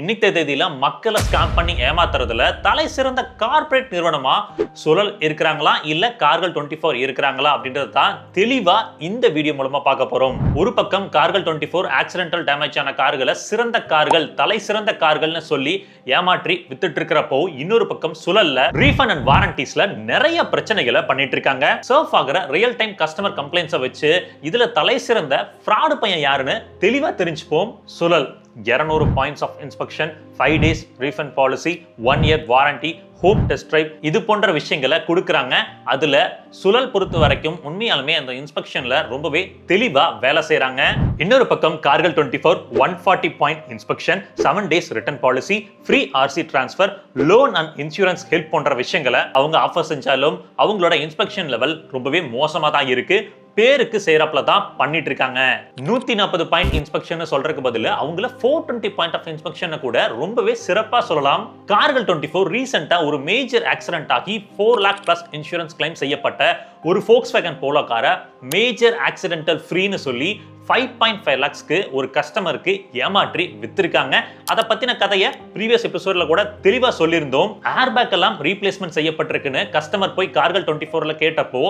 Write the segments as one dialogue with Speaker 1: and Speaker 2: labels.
Speaker 1: இன்னைக்கு தேதியில மக்களை ஸ்கேம் பண்ணி ஏமாத்துறதுல தலை சிறந்த கார்ப்பரேட் நிறுவனமா சுழல் இருக்கிறாங்களா? இல்ல கார்கள் டுவெண்ட்டி ஃபோர் இருக்கிறாங்களா? அப்படின்றது தான் தெளிவா இந்த வீடியோ மூலமா பார்க்க போறோம். ஒரு பக்கம் கார்கள் டுவெண்ட்டி ஃபோர் ஆக்சிடென்டல் டேமேஜ் ஆன கார்களை சிறந்த கார்கள் தலை சிறந்த கார்கள்னு சொல்லி ஏமாற்றி வித்துட்டு இருக்கிறப்போ இன்னொரு பக்கம் சுழல்ல ரீஃபண்ட் அண்ட் வாரண்டிஸ்ல நிறைய பிரச்சனைகளை பண்ணிட்டு இருக்காங்க. சர்ஃப் ஆகிற ரியல் டைம் கஸ்டமர் கம்ப்ளைண்ட்ஸை வச்சு இதுல தலை சிறந்த ஃப்ராடு பையன் யாருன்னு தெளிவா தெரிஞ்சுப்போம். சுழல். 200 points of inspection five days refund policy one year warranty home test drive இது போன்ற விஷயங்களை கொடுக்குறாங்க. அதில் சுழல் பொறுத்த வரைக்கும் உண்மையாலுமே அந்த இன்ஸ்பெக்ஷனில் ரொம்பவே தெளிவாக வேலை செய்கிறாங்க இன்னொரு பக்கம் cars twenty four one forty point inspection seven days return policy free RC transfer loan and insurance help போன்ற விஷயங்களை அவங்க ஆஃபர் செஞ்சாலும் அவங்களோட இன்ஸ்பெக்ஷன் லெவல் ரொம்பவே மோசமாக தான் இருக்குது பேருக்கு செய்யறப்பல தான் பண்ணிட்டு இருக்காங்க நூத்தி நாற்பது பாயிண்ட் இன்ஸ்பெக்ஷன் சொல்றதுக்கு பதில் அவங்கள ஃபோர் டுவெண்ட்டி பாயிண்ட் ஆஃப் இன்ஸ்பெக்ஷனை கூட ரொம்பவே சிறப்பா சொல்லலாம். கார்கள் டுவெண்ட்டி ஃபோர் ரீசெண்டாக ஒரு மேஜர் ஆக்சிடென்ட் ஆகி four lakh plus insurance claim செய்யப்பட்ட ஒரு ஃபோக்ஸ் வேகன் போலோ காரை மேஜர் ஆக்சிடென்டல் ஃப்ரீன்னு சொல்லி ஃபைவ் பாயிண்ட் ஃபைவ் லேக்ஸ்க்கு ஒரு கஸ்டமருக்கு ஏமாற்றி வித்திருக்காங்க. அதை பற்றின கதையை ப்ரீவியஸ் எபிசோடில் கூட தெளிவாக சொல்லியிருந்தோம். ஏர் பேக் எல்லாம் ரீப்ளேஸ்மெண்ட் செய்யப்பட்டிருக்குன்னு கஸ்டமர் போய் கார்கள் டுவெண்ட்டி ஃபோரில் கேட்டப்போ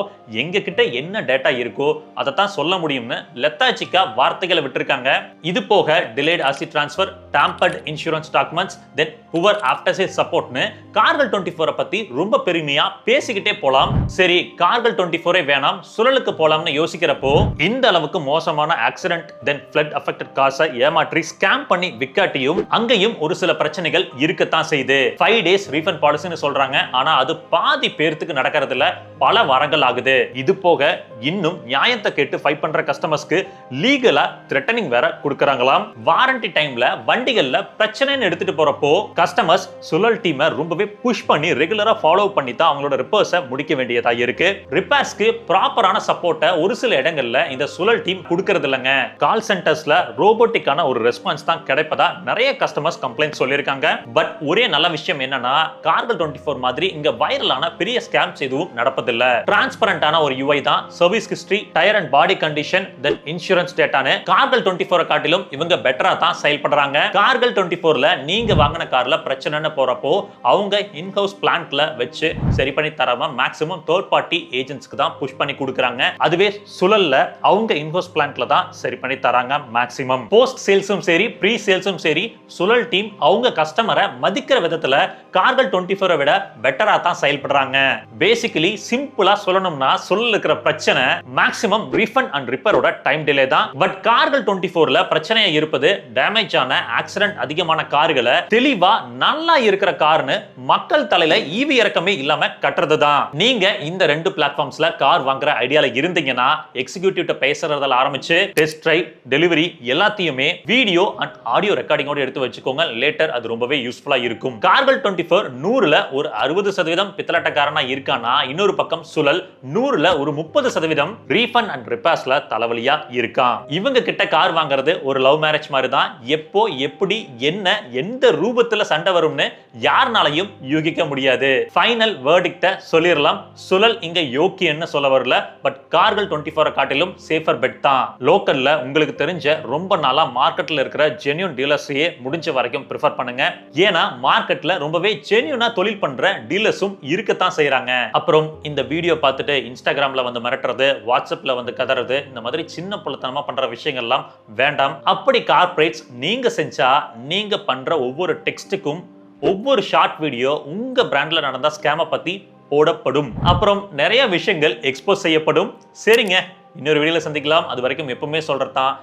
Speaker 1: எங்க என்ன டேட்டா இருக்கோ அதை தான் சொல்ல முடியும்னு லெத்தாச்சிக்கா வார்த்தைகளை விட்டுருக்காங்க. இது போக delayed RC transfer tampered insurance documents then poor after sale சப்போர்ட்னு கார்கள் டுவெண்ட்டி ஃபோரை பற்றி ரொம்ப பெருமையாக பேசிக்கிட்டே போலாம். சரி கார்கள் டுவெண்ட்டி ஃபோரே வேணாம் சுழலுக்கு போகலாம்னு யோசிக்கிறப்போ இந்த அளவுக்கு மோசமான ஆக்சிடென்ட் தென் ஃப்ளட் அஃபெக்டட் காசை ஏமாற்றி ஸ்கேம் பண்ணி விக்காட்டியும் அங்கேயும் ஒரு சில பிரச்சனைகள் இருக்கத்தான் செய்யுது. ஃபைவ் டேஸ் ரீஃபண்ட் பாலிசின்னு சொல்றாங்க. ஆனால் அது பாதி பேர்த்துக்கு நடக்கிறதுல பல வாரங்கள் ஆகுது. இது போக இன்னும் நியாயத்தை கேட்டு ஃபைட் பண்ணுற கஸ்டமர்ஸ்க்கு லீகலா த்ரெட்டனிங் வேற கொடுக்கறாங்களாம். வாரண்டி டைம்ல வண்டிகளில் பிரச்சனைன்னு எடுத்துகிட்டு போகிறப்போ கஸ்டமர்ஸ் சுழல் டீமை ரொம்பவே புஷ் பண்ணி ரெகுலராக ஃபாலோ பண்ணி தான் அவங்களோட ரிப்பேர்ஸை முடிக்க வேண்டியதாக இருக்கு. ரிப்பேர்ஸ்க்கு ப்ராப்பரான சப்போர்ட்டை ஒரு சில இடங்கள்ல இந்த சுழல் டீம் கொடுக்கறது இல்லைங்க. கால் சென்டர்ஸ்ல ரோபோட்டிக்கான ஒரு ரெஸ்பான்ஸ் தான் கிடைப்பதா நிறைய கஸ்டமர்ஸ் கம்ப்ளைண்ட் சொல்லியிருக்காங்க. பட் ஒரே நல்ல விஷயம் என்னன்னா கார்கள் டுவெண்ட்டி ஃபோர் மாதிரி இங்க வைரலான பெரிய ஸ்கேம்ஸ் எதுவும் நடப்பதில்லை. டிரான்ஸ்பரண்டான ஒரு யூஐ தான் service history tyre and body condition then insurance டேட்டானு கார்கள் டுவெண்ட்டி ஃபோரை காட்டிலும் இவங்க பெட்டரா தான் செயல்படுறாங்க. கார்கள் டுவெண்ட்டி ஃபோர்ல நீங்க வாங்கின கார்ல பிரச்சனைன்னு போறப்போ அவங்க இன்ஹவுஸ் பிளான்ட்ல வச்சு சரி பண்ணி தராம மேக்ஸிமம் தேர்ட் பார்ட்டி ஏஜென்ட்ஸ்க்கு தான் புஷ் பண்ணி கொடுக்குறாங்க. அதுவே சுழல்ல அவங்க இன்ஹவுஸ் பிளான்ட்ல தான் சரி பண்ணி தராங்க மேக்ஸிமம் போஸ்ட் சேல்ஸும் சரி ப்ரீ சேல்ஸும் சரி சுழல் டீம் அவங்க கஸ்டமரை மதிக்கிற விதத்துல கார்கள் டுவெண்ட்டி ஃபோரை விட பெட்டரா தான் செயல்படுறாங்க. பேசிக்கலி சிம்பிளா சொல்லணும்னா சுழல் இருக்கிற பிரச்சனை மேக்ஸிமம் ரீஃபண்ட் அண்ட் ரிப்பேரோட டைம் டிலே தான். பட் கார்கள் டுவெண்ட்டி ஃபோர்ல பிரச்சனையா இருப்பது டேமேஜ் ஆன ஆக்சிடென்ட் அதிகமான கார்களை தெளிவா நல்லா இருக்கிற கார்னு மக்கள் தலையில ஈவி இறக்கமே இல்லாம கட்டுறது தான் நீங்க இந்த ரெண்டு பிளாட்ஃபார்ம்ஸ்ல கார் வாங்குற ஐடியால இருந்தீங்கன்னா எக்ஸிக்யூட்டிவ் பேசுறதால ஆரம்பிச்சு டெஸ்ட் ட்ரைவ் டெலிவரி எல்லாத்தையுமே வீடியோ அண்ட் ஆடியோ ரெக்கார்டிங்கோட எடுத்து வச்சுக்கோங்க. லேட்டர் அது ரொம்பவே யூஸ்ஃபுல்லா இருக்கும். கார்கள் டுவெண்ட்டி ஃபோர் நூறுல ஒரு அறுபது சதவீதம் பித்தலாட்டக்காரனா இருக்கானா இன்னொரு பக்கம் சுழல் நூறுல ஒரு முப்பது சதவீதம் ரீஃபண்ட் அண்ட் ரிப்பேர்ஸ்ல தலைவலியா இருக்கான். இவங்க கிட்ட கார் வாங்குறது ஒரு லவ் மேரேஜ் மாதிரி தான் எப்போ எப்படி என்ன எந்த ரூபத்துல சண்டை வரும்னு யாருனாலையும் யூகிக்க முடியாது. ஃபைனல் வேர்டிக்ட சொல்லிடலாம் சுழல் இங்க யோக்கியன்னு சொல்ல வரல. பட் கார்கள் டுவெண்ட்டி ஃபோரை காட்டிலும் சேஃபர் பெட் தான். லோக்கல்ல உங்களுக்கு தெரிஞ்ச ரொம்ப நாளா மார்க்கெட்ல இருக்கிற ஜென்யூன் டீலர்ஸையே முடிஞ்ச வரைக்கும் ப்ரிஃபர் பண்ணுங்க. ஏன்னா மார்க்கெட்ல ரொம்பவே ஜென்யூனா தொழில் பண்ற டீலர்ஸும் இருக்கத்தான் செய்யறாங்க அப்புறம் இந்த வீடியோ பார்த்துட்டு இன்ஸ்டாகிராம்ல வந்து மிரட்டுறது வாட்ஸ்அப்ல வந்து கதறது இந்த மாதிரி சின்ன புலத்தனமா பண்ற விஷயங்கள்லாம் வேண்டாம். அப்படி கார்பரேட்ஸ் நீங்க செஞ்சா நீங்க பண்ற ஒவ்வொரு டெக்ஸ்ட் டெக்ஸ்ட்டுக்கும் ஒவ்வொரு ஷார்ட் வீடியோ உங்கள் பிராண்டில் நடந்த ஸ்கேமை பற்றி போடப்படும். அப்புறம் நிறைய விஷயங்கள் எக்ஸ்போஸ் செய்யப்படும். சரிங்க இன்னொரு வீடியோவில் சந்திக்கலாம். அது வரைக்கும் எப்பவுமே சொல்றது தான்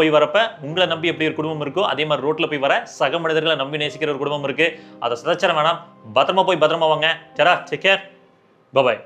Speaker 1: போய் வரப்ப உங்களை நம்பி எப்படி ஒரு குடும்பம் இருக்கோ அதே மாதிரி ரோட்டில் போய் வர சக மனிதர்களை நம்பி நேசிக்கிற ஒரு குடும்பம் இருக்கு. அதை சதாச்சாரம் வேணாம். பத்திரமா போய் பத்திரமா வாங்க. சரா டேக் கேர் பபாய்